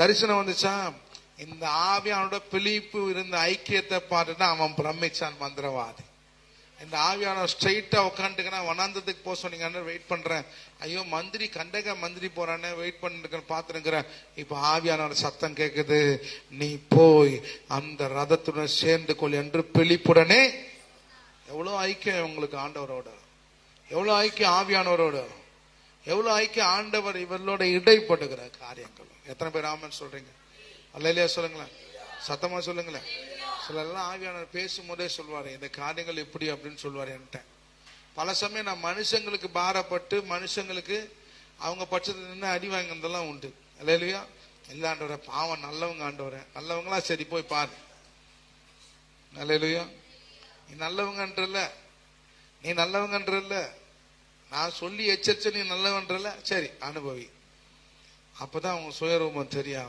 தரிசனம் வந்துச்சா? இந்த ஆவியானோட பிழிப்பு இருந்த ஐக்கியத்தை பார்த்துட்டு அவன் பிரமிச்சான் மந்திரவாதி. இந்த ஆவியான ஸ்ட்ரைட்டா உட்காந்துக்கனா வனாந்தத்துக்கு போக சொன்னீங்கன்னு வெயிட் பண்றேன். ஐயோ மந்திரி கண்டக மந்திரி போறானே வெயிட் பண்ணிருக்கேன் பார்த்துருக்கிறேன் இப்ப ஆவியானோட சத்தம் கேக்குது. நீ போய் அந்த ரதத்துடன் சேர்ந்து கொள் என்று பிழிப்புடனே எவ்வளவு ஐக்கியம் உங்களுக்கு ஆண்டவரோட. எவ்வளவு ஐக்கியம் ஆவியானவரோட. எவ்வளவு ஐக்கிய ஆண்டவர் இவர்களோட இடைப்படுகிற காரியங்கள். எத்தனை பேர் ஆமன் சொல்றீங்க? அல்லையா சொல்லுங்களேன். சத்தமா சொல்லுங்களேன். சிலர்லாம் ஆவியானவர் பேசும்போதே சொல்வாரு இந்த காரியங்கள் இப்படி அப்படின்னு சொல்லுவாரு என்கிட்ட. பல சமயம் நான் மனுஷங்களுக்கு பாரப்பட்டு மனுஷங்களுக்கு அவங்க பட்சத்தில் நின்று அடி வாங்கினதெல்லாம் உண்டு. இல்லையா இல்ல ஆண்டவரே பாவம் நல்லவங்க ஆண்டவரே. நல்லவங்களா சரி போய் பாரு. அல்லையா நீ நல்லவங்கன்றல நீ நல்லவங்கன்றல நான் சொல்லி எச்சரிச்ச நீ நல்லவன்றல சரி அனுபவி. அப்பதான் அவங்க சுயரூபம் தெரியும்.